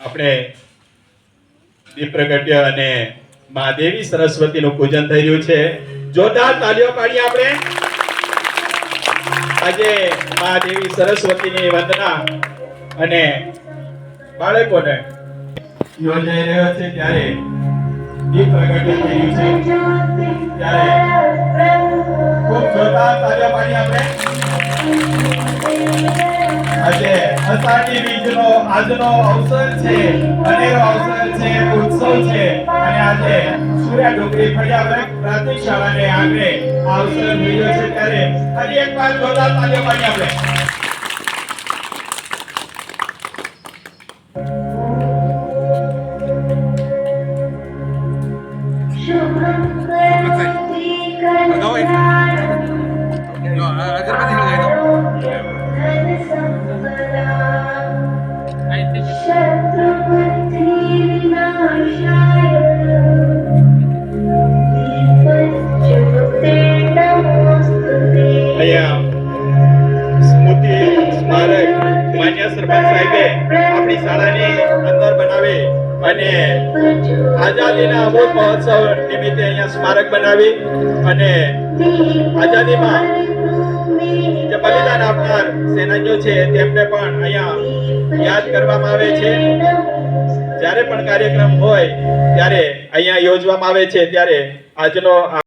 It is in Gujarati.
આપણે દીપ પ્રગટ્ય અને મહાદેવી સરસ્વતીનું પૂજન થઈ રહ્યું છે. જોરદાર તાલીઓ પાડીએ આપણે. આજે મહાદેવી સરસ્વતીની વંદના અને બાળકોને યોજાઈ રહ્યો છે ત્યારે દીપ પ્રગટ્ય થઈ રહ્યું છે. ત્યારે ખૂબ જોરદાર તાલીઓ પાડીએ આપણે. આજે અષાઢી બીજનો આજનો અવસર છે અનેરો અવસર છે ઉત્સવ છે. અને આજે સૂર્યા ડુંગરી ફળિયા વર્ગ પ્રાથમિક શાળાને આંગણે આ અવસર મળ્યો છે ત્યારે ફરી એકવાર જોરદાર તાળીઓ પાડી આપણે. લગાવો સ્મૃતિ આઝાદીમાં જે બલિદાન છે તેમને પણ અહીંયા યાદ કરવામાં આવે છે. જ્યારે પણ કાર્યક્રમ હોય ત્યારે અહીંયા યોજવામાં આવે છે, ત્યારે આજનો